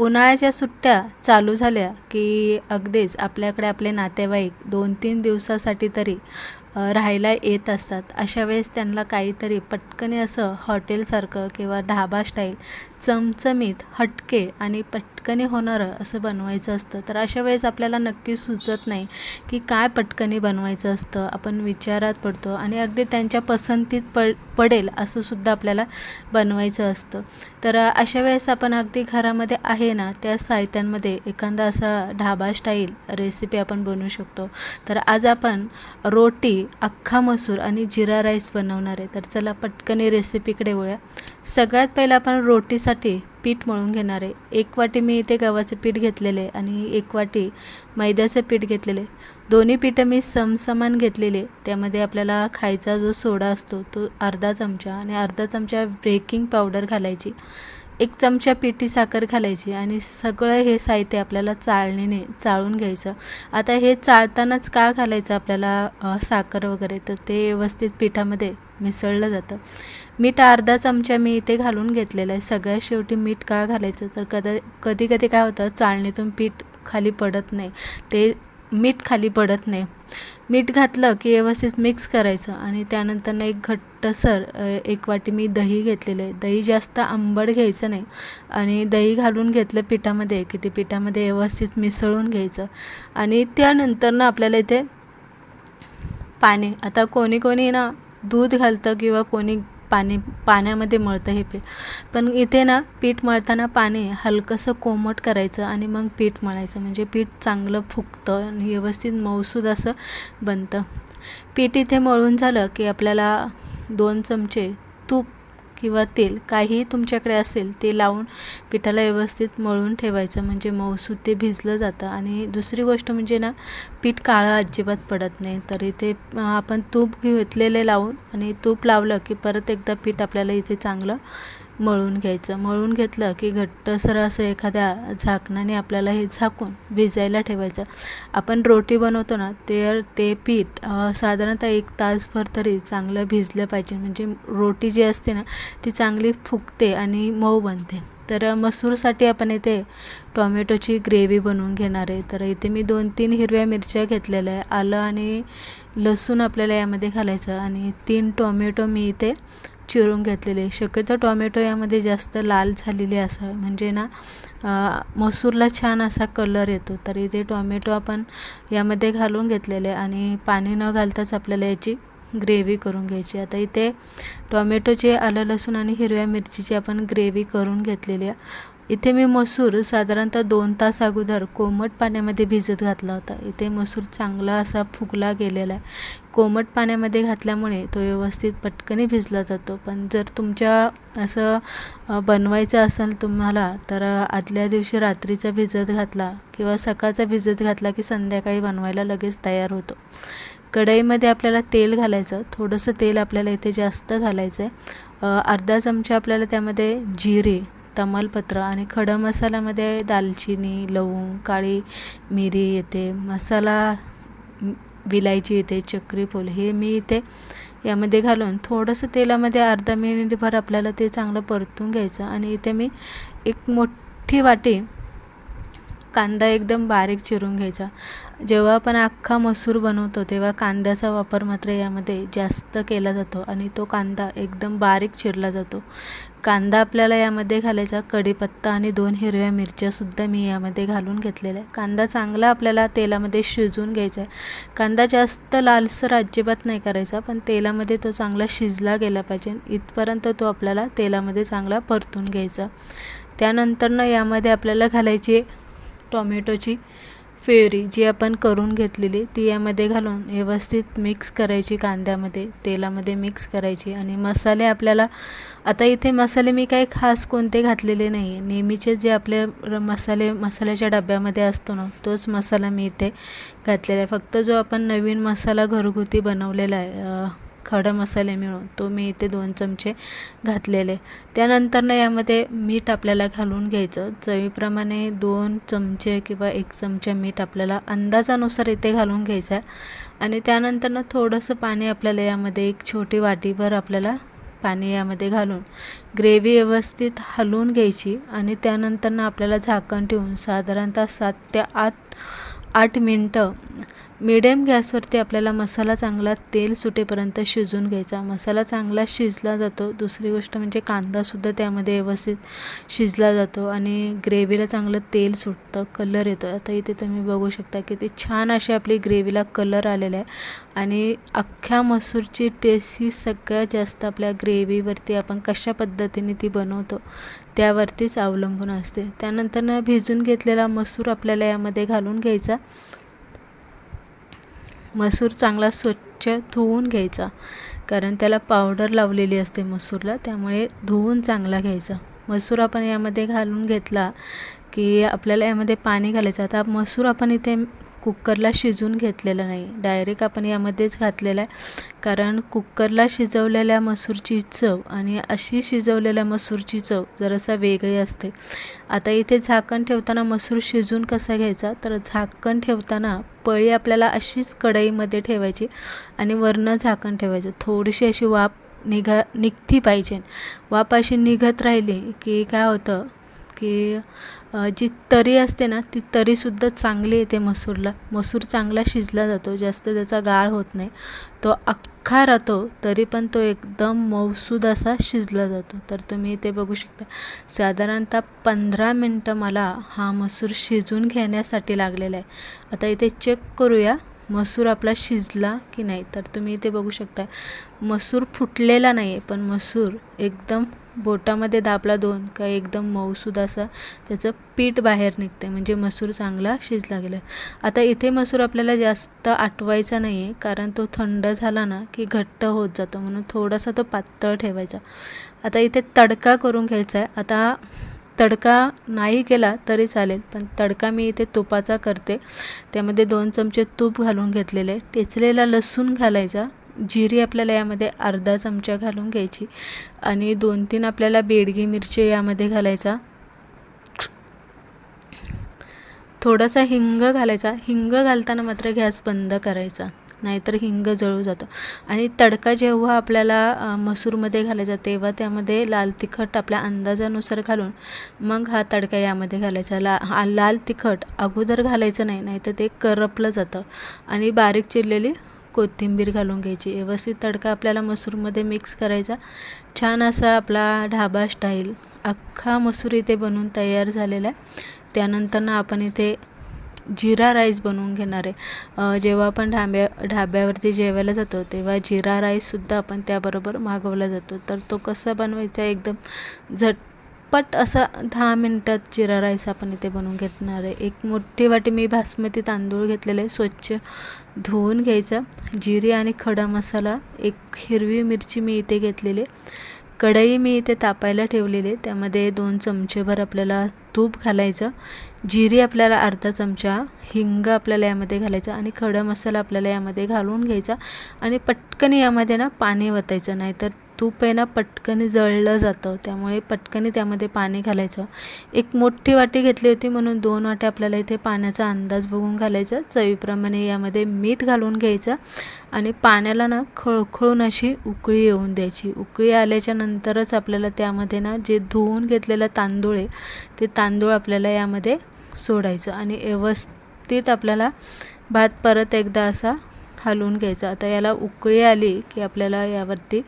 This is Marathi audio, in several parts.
उन्हाळ्याच्या सुट्ट्या चालू झाल्या की अगदीच आपल्याकडे आपले नातेवाईक दोन तीन दिवसासाठी तरी राहायला येत असतात. अशा वेळेस त्यांना काहीतरी पटकन असं हॉटेलसारखं किंवा ढाबा स्टाईल चमचमीत हटके आणि पटकनी होणारं असं बनवायचं असतं. तर अशा वेळेस आपल्याला नक्की सुचत नाही की काय पटकनी बनवायचं असतं. आपण विचारात पडतो आणि अगदी त्यांच्या पसंतीत पड पडेल असं सुद्धा आपल्याला बनवायचं असतं. तर अशा वेळेस आपण अगदी घरामध्ये आहे ना त्या साहित्यांमध्ये एखादा असा ढाबा स्टाईल रेसिपी आपण बनवू शकतो. तर आज आपण रोटी अख्खा मसूर आणि जिरा राईस बनवणार आहे. तर चला पटकन रेसिपीकडे वळूया. सगळ्यात पहिलं आपण रोटीसाठी पीठ मळून घेणार आहे. एक वाटी मी इथे गव्हाचं पीठ घेतलेले आणि एक वाटी मैद्याचं पीठ घेतलेले दोन्ही पीठं मी समसमान घेतलेले त्यामध्ये आपल्याला खायचा जो सोडा असतो तो अर्धा चमचा आणि अर्धा चमचा बेकिंग पावडर घालायची. एक चमचा पिठी साखर घालायची आणि सगळं हे साहित्य आपल्याला चाळणीने चाळून घ्यायचं. आता हे चाळतानाच का घालायचं आपल्याला साखर वगैरे? तर ते व्यवस्थित पिठामध्ये मिसळलं जातं. मीठ अर्धा चमचा मी इथे घालून घेतलेलं आहे. सगळ्यात शेवटी मीठ का घालायचं? तर कदा कधी कधी काय होतं चाळणीतून पीठ खाली पडत नाही. ते मीठ खाली पडत नाही. मीठ घातलं की व्यवस्थित मिक्स करायचं आणि त्यानंतर एक घट्टसर एक वाटी मी दही घेतलेलं आहे. दही जास्त आंबट घ्यायचं नाही आणि दही घालून घेतलं पिठामध्ये की ते पिठामध्ये व्यवस्थित मिसळून घ्यायचं. आणि त्यानंतर ना आपल्याला इथे पाणी. आता कोणी कोणी ना दूध घालतं किंवा कोणी पाणी पाण्यामध्ये मळतं हे पीठ. पण इथे ना पीठ मळताना पाणी हलकंसं कोमट करायचं आणि मग पीठ मळायचं. म्हणजे पीठ चांगलं फुगतं आणि व्यवस्थित मऊसूद असं बनतं. पीठ इथे मळून झालं की आपल्याला दोन चमचे तूप किंवा तेल काहीही तुमच्याकडे असेल ते लावून पिठाला व्यवस्थित मळून ठेवायचं. म्हणजे मऊसूत ते भिजलं जातं. आणि दुसरी गोष्ट म्हणजे ना पीठ काळं अजिबात पडत नाही. तर इथे आपण तूप घेतलेले लावून आणि तूप लावलं की परत एकदा पीठ आपल्याला इथे चांगलं मळून घ्यायचं. मळून घेतलं की घट्टसर असं एखाद्या झाकणाने आपल्याला हे झाकून भिजायला ठेवायचं. आपण रोटी बनवतो ना ते ते पीठ साधारणतः एक तासभर तरी चांगलं भिजलं पाहिजे. म्हणजे रोटी जी असते ना ती चांगली फुगते आणि मऊ बनते. तर मसूरसाठी आपण इथे टॉमॅटोची ग्रेव्ही बनवून घेणार आहे. तर इथे मी दोन तीन हिरव्या मिरच्या घेतलेल्या आहे. आलं आणि लसूण आपल्याला यामध्ये घालायचं आणि तीन टोमॅटो मी इथे चिरून घेतलेले शक्यतो टॉमॅटो यामध्ये जास्त लाल झालेले असावे म्हणजे ना मसूरला छान असा कलर येतो. तर इथे टॉमॅटो आपण यामध्ये घालून घेतलेले आणि पाणी न घालताच आपल्याला याची ग्रेव्ही करून घ्यायची. आता इथे टोमॅटोचे आलं लसूण आणि हिरव्या मिरचीची आपण ग्रेव्ही करून घेतलेली आहे. इथे मी मसूर साधारणतः दोन तास अगोदर कोमट पाण्यामध्ये भिजत घातला होता. इथे मसूर चांगला असा फुगला गेलेला आहे. कोमट पाण्यामध्ये घातल्यामुळे तो व्यवस्थित पटकनही भिजला जातो. पण जर तुमच्या असं बनवायचं असेल तुम्हाला तर आदल्या दिवशी रात्रीचा भिजत घातला किंवा सकाळचा भिजत घातला की संध्याकाळी बनवायला लगेच तयार होतो. कढईमध्ये आपल्याला तेल घालायचं. थोडंसं तेल आपल्याला इथे जास्त घालायचं आहे अर्धा चमचा आपल्याला त्यामध्ये जिरे तमालपत्र आणि खडं मसाल्यामध्ये दालचिनी लवंग काळी मिरी येते. मसाला विलायची येते चक्रीफूल हे मी इथे यामध्ये घालून थोडंसं तेलामध्ये अर्धा मिनिटभर आपल्याला ते चांगलं परतून घ्यायचं आणि इथे मी एक मोठी वाटी कांदा एकदम बारीक चिरून घ्यायचा. जेव्हा आपण अख्खा मसूर बनवतो तेव्हा कांद्याचा वापर मात्र यामध्ये जास्त केला जातो आणि तो कांदा एकदम बारीक चिरला जातो. कांदा आपल्याला यामध्ये घालायचा कढीपत्ता आणि दोन हिरव्या मिरच्यासुद्धा मी यामध्ये घालून घेतलेल्या. आहे कांदा चांगला आपल्याला तेलामध्ये शिजवून घ्यायचा आहे. कांदा जास्त लालसर अजिबात नाही करायचा पण तेलामध्ये तो चांगला शिजला गेला पाहिजे. इथपर्यंत तो आपल्याला तेलामध्ये चांगला परतून घ्यायचा. त्यानंतरनं यामध्ये आपल्याला घालायची टॉमॅटोची प्युरी जी आपण करून घेतलेली ती यामध्ये घालून व्यवस्थित मिक्स करायची कांद्यामध्ये तेलामध्ये मिक्स करायची आणि मसाले आपल्याला आता इथे मसाले मी काही खास कोणते घातलेले नाही आहे नेहमीचे जे आपले मसाले मसाल्याच्या डब्यामध्ये असतो ना तोच मसाला मी इथे घातलेला आहे. फक्त जो आपण नवीन मसाला घरगुती बनवलेला आहे खडं मसाले मिळून तो मी इथे दोन चमचे घातलेले. त्यानंतर यामध्ये मीठ आपल्याला घालून घ्यायचं. चवीप्रमाणे दोन चमचे किंवा एक चमचा मीठ आपल्याला अंदाजानुसार इथे घालून घ्यायचं आहे. आणि त्यानंतर थोडंसं पाणी आपल्याला यामध्ये एक छोटी वाटीभर आपल्याला पाणी यामध्ये घालून ग्रेव्ही व्यवस्थित हलवून घ्यायची आणि त्यानंतर आपल्याला झाकण ठेवून साधारणतः सात ते आठ आठ मिनटं मिडियम गॅसवरती आपल्याला मसाला चांगला तेल सुटेपर्यंत शिजून घ्यायचा. मसाला चांगला शिजला जातो. दुसरी गोष्ट म्हणजे कांदासुद्धा त्यामध्ये व्यवस्थित शिजला जातो आणि ग्रेव्हीला चांगलं तेल सुटतं कलर येतो. आता इथे तुम्ही बघू शकता की ते छान अशी आपली ग्रेव्हीला कलर आलेला आहे. आणि अख्ख्या मसूरची टेस्ट ही सगळ्यात जास्त आपल्या ग्रेव्हीवरती आपण कशा पद्धतीने ती बनवतो त्यावरतीच अवलंबून असते. त्यानंतर भिजून घेतलेला मसूर आपल्याला यामध्ये घालून घ्यायचा. मसूर चांगला स्वच्छ धुवून घ्यायचा. कारण त्याला पावडर लावलेली असते मसूरला त्यामुळे धुवून चांगला घ्यायचा. मसूर आपण यामध्ये घालून घेतला की आपल्याला यामध्ये पाणी घालायचं. आता मसूर आपण इथे कुकरला शिजून घेतलेलं नाही. डायरेक्ट आपण यामध्येच घातलेलं आहे. कारण कुकरला शिजवलेल्या मसूरची चव आणि अशी शिजवलेल्या मसूरची चव जरासा वेगळी असते. आता इथे झाकण ठेवताना मसूर शिजून कसा घ्यायचा? तर झाकण ठेवताना पळी आपल्याला अशीच कढईमध्ये ठेवायची आणि वरनं झाकण ठेवायचं. थोडीशी अशी वाफ निघा निघती पाहिजे. वाफ अशी निघत राहिली की काय होतं? की जी तरी असते ना ती तरीसुद्धा चांगली येते मसूरला. मसूर चांगला शिजला जातो जास्त त्याचा गाळ होत नाही. तो अख्खा राहतो तरी पण तो एकदम मौसूद असा शिजला जातो. तर तुम्ही इथे बघू शकता. साधारणतः पंधरा मिनटं मला हा मसूर शिजून घेण्यासाठी लागलेला आहे. आता इथे चेक करूया मसूर आपला शिजला की नाही. तर तुम्ही इथे बघू शकता. मसूर फुटलेला नाही आहे पण मसूर एकदम बोटामध्ये दाबला दोन का एकदम मऊसूद असा त्याचं पीठ बाहेर निघते म्हणजे मसूर चांगला शिजला गेला. आता इथे मसूर आपल्याला जास्त आटवायचा नाही आहे कारण तो थंड झाला ना की घट्ट होत जातो. म्हणून थोडासा तो पातळ ठेवायचा. आता इथे तडका करून घ्यायचा आहे आता तडका नाही केला तरी चालेल पण तडका मी इथे तुपाचा करते. त्यामध्ये दोन चमचे तूप घालून घेतलेले. टेचलेला लसूण घालायचा. जिरी आपल्याला यामध्ये अर्धा चमचा घालून घ्यायची आणि दोन तीन आपल्याला बेडगी मिरची यामध्ये घालायचा. थोडासा हिंग घालायचा. हिंग घालताना मात्र गॅस बंद करायचा नाहीतर हिंग जळू जातो. आणि तडका जेव्हा आपल्याला मसूरमध्ये घालायचा तेव्हा त्यामध्ये लाल तिखट आपल्या अंदाजानुसार घालून मग हा तडका यामध्ये घालायचा. ला हा लाल तिखट अगोदर घालायचं नाही नाहीतर ते करपलं जातं. आणि बारीक चिरलेली कोथिंबीर घालून घ्यायची. व्यवस्थित तडका आपल्याला मसूरमध्ये मिक्स करायचा. छान असा आपला ढाबा स्टाईल अख्खा मसूर इथे बनवून तयार झालेला आहे. त्यानंतर ना आपण इथे जिरा राईस बनवून घेणार आहे. जेव्हा आपण ढाब्या ढाब्यावरती जेवायला जातो तेव्हा जिरा राईससुद्धा आपण त्याबरोबर मागवला जातो. तर तो कसा बनवायचा एकदम झट पट असा दहा मिनटात जिरा राईस आपण इथे बनवून घेणार आहे. एक मोठी वाटी मी बासमती तांदूळ घेतलेले स्वच्छ धुवून घ्यायचा. जिरे आणि खडा मसाला एक हिरवी मिरची मी इथे घेतलेली कढई मी इथे तापायला ठेवलेली त्यामध्ये दोन चमचेभर आपल्याला तूप घालायचं. जिरी आपल्याला अर्धा चमचा हिंग आपल्याला यामध्ये घालायचा आणि खडा मसाला आपल्याला यामध्ये घालून घ्यायचा. आणि पटकन यामध्ये ना पाणी वतायचं नाहीतर तूप आहे ना पटकन जळलं जातं. त्यामुळे पटकन त्यामध्ये पाणी घालायचं. एक मोठी वाटी घेतली होती म्हणून दोन वाट्या आपल्याला इथे पाण्याचा अंदाज बघून घालायचा. चवीप्रमाणे यामध्ये मीठ घालून घ्यायचं आणि पाण्याला ना खळखळून अशी उकळी येऊन द्यायची. उकळी आल्याच्या नंतरच आपल्याला त्यामध्ये ना जे धुवून घेतलेलं तांदूळ आहे ते तांदूळ आपल्याला यामध्ये सोडायचं आणि व्यवस्थित आपल्याला भात परत एकदा असा हलवून घ्यायचा. आता याला उकळी आली की आपल्याला यावरती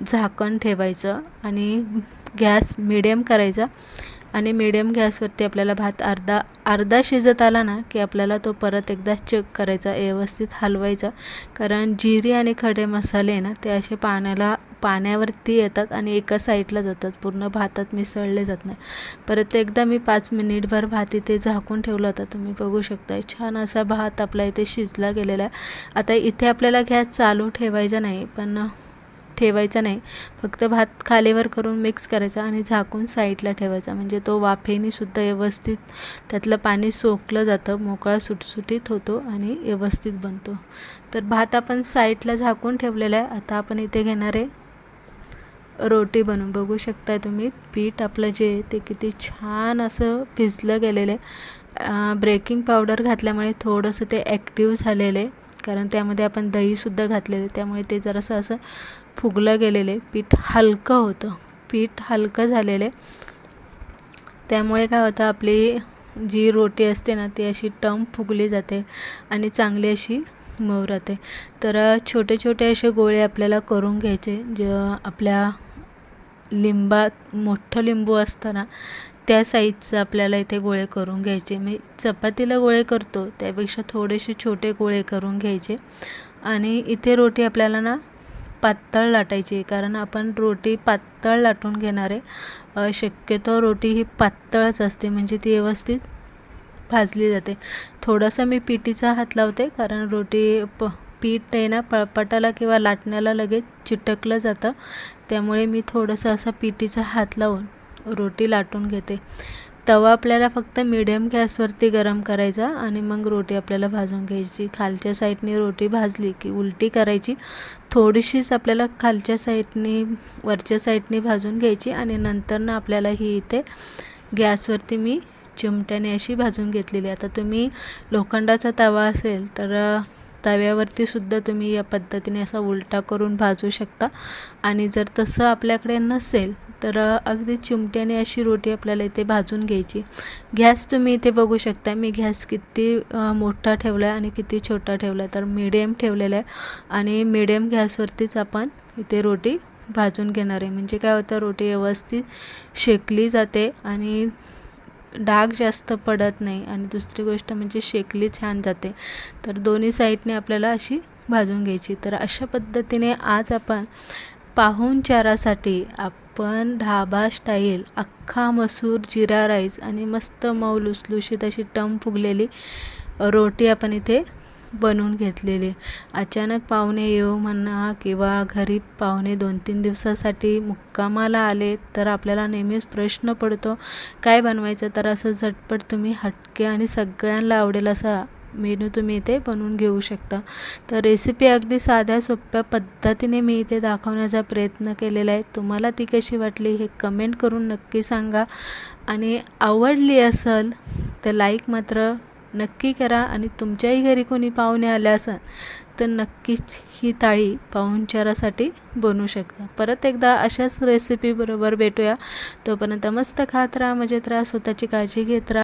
झाकण ठेवायचं आणि गॅस मिडियम करायचा. आणि मिडियम गॅसवरती आपल्याला भात अर्धा अर्धा शिजत आला ना की आपल्याला तो परत एकदा चेक करायचा व्यवस्थित हलवायचा. कारण जिरी आणि खडे मसाले ना ते असे पाण्याला पाण्यावरती येतात आणि एका साईडला जातात. पूर्ण भातात मिसळले जात नाही. परत एकदा मी पाच मिनिटभर भात इथे झाकून ठेवला होता. तुम्ही बघू शकता छान असा भात आपला इथे शिजला गेलेला आहे. आता इथे आपल्याला गॅस चालू ठेवायचा नाही पण ठेवायचा नाही. फक्त भात खालीवर करून मिक्स करायचा आणि झाकून साईडला ठेवायचा. म्हणजे तो वाफेनीसुद्धा व्यवस्थित त्यातलं पाणी सोकलं जातं. मोकळा सुटसुटीत होतो आणि व्यवस्थित बनतो. तर भात आपण साईडला झाकून ठेवलेला आहे. आता आपण इथे घेणार आहे रोटी बनवून बघू शकताय तुम्ही पीठ आपलं जे ते किती छान असं भिजलं गेलेलं आहे. ब्रेकिंग पावडर घातल्यामुळे थोडंसं ते ॲक्टिव्ह झालेलं आहे. कारण त्यामध्ये आपण दहीसुद्धा घातलेले त्यामुळे ते जरासं असं फुगलं गेलेले पीठ हलकं होतं. पीठ हलकं झालेले. त्यामुळे काय होतं आपली जी रोटी असते ना ती अशी टम फुगली जाते आणि चांगली अशी मऊ राहते. तर छोटे छोटे असे गोळे आपल्याला करून घ्यायचे जे आपल्या लिंबात मोठं लिंबू असतं ना त्या साईजचं आपल्याला इथे गोळे करून घ्यायचे. मी चपातीला गोळे करतो त्यापेक्षा थोडेसे छोटे गोळे करून घ्यायचे. आणि इथे रोटी आपल्याला ना पातळ लाटायची कारण आपण रोटी पातळ लाटून घेणार आहे. शक्यतो रोटी ही पातळच असते म्हणजे ती व्यवस्थित भाजली जाते. थोडासा मी पिठीचा हात लावते कारण रोटी प पीठ आहे ना पळपटाला किंवा लाटण्याला लगेच चिटकलं जातं. त्यामुळे मी थोडंसं असं पिठीचा हात लावून रोटी लाटून घेते. तवा आपल्याला फक्त मिडियम गॅसवरती गरम करायचा आणि मग रोटी आपल्याला भाजून घ्यायची. खालच्या साईडने रोटी भाजली की उलटी करायची. थोडीशीच आपल्याला खालच्या साईडने वरच्या साईडने भाजून घ्यायची आणि नंतर ना आपल्याला ही इथे गॅसवरती मी चिमट्याने अशी भाजून घेतलेली. आता तुम्ही लोखंडाचा तवा असेल तर तव्यावरती सुद्धा तुम्ही या पद्धतीने असा उलटा करून भाजू शकता. आणि जर तसं आपल्याकडे नसेल तर अगदी चिमट्याने अशी रोटी आपल्याला इथे भाजून घ्यायची. गॅस तुम्ही इथे बघू शकता मी गॅस किती मोठा ठेवला आहे आणि किती छोटा ठेवला आहे तर मीडियम ठेवलेला आहे आणि मिडियम गॅसवरतीच आपण इथे रोटी भाजून घेणार आहे. म्हणजे काय होतं रोटी व्यवस्थित शेकली जाते आणि डाग जास्त पडत नाही आणि दुसरी गोष्ट म्हणजे शेकली छान जाते. तर दोन्ही साईडने आपल्याला अशी भाजून घ्यायची. तर अशा पद्धतीने आज आपण पाहुणचारासाठी पण ढाबा स्टाईल अख्खा मसूर जिरा राईस आणि मस्त मऊ लुसलुशीत अशी टम फुगलेली रोटी आपण इथे बनवून घेतलेली. अचानक पाहुणे येऊ म्हणा किंवा घरी पाहुणे दोन तीन दिवसासाठी मुक्कामाला आले तर आपल्याला नेहमीच प्रश्न पडतो काय बनवायचं? तर असं झटपट तुम्ही हटके आणि सगळ्यांना आवडेल असा मेनू तुम्ही इथे बनवून घेऊ शकता. तर रेसिपी अगदी साध्या सोप्या पद्धतीने मी इथे दाखवण्याचा प्रयत्न केलेला आहे. तुम्हाला ती कशी वाटली हे कमेंट करून नक्की सांगा. आणि आवडली असेल तर लाईक मात्र नक्की करा आणि तुमच्याही घरी कोणी पाहुणे आले असेल तर नक्कीच ही थाळी पाहुणचारासाठी बनवू शकता. परत एकदा अशाच रेसिपीबरोबर भेटूया. तोपर्यंत मस्त खात राहा मजेत राहा स्वतःची काळजी घेत राहा.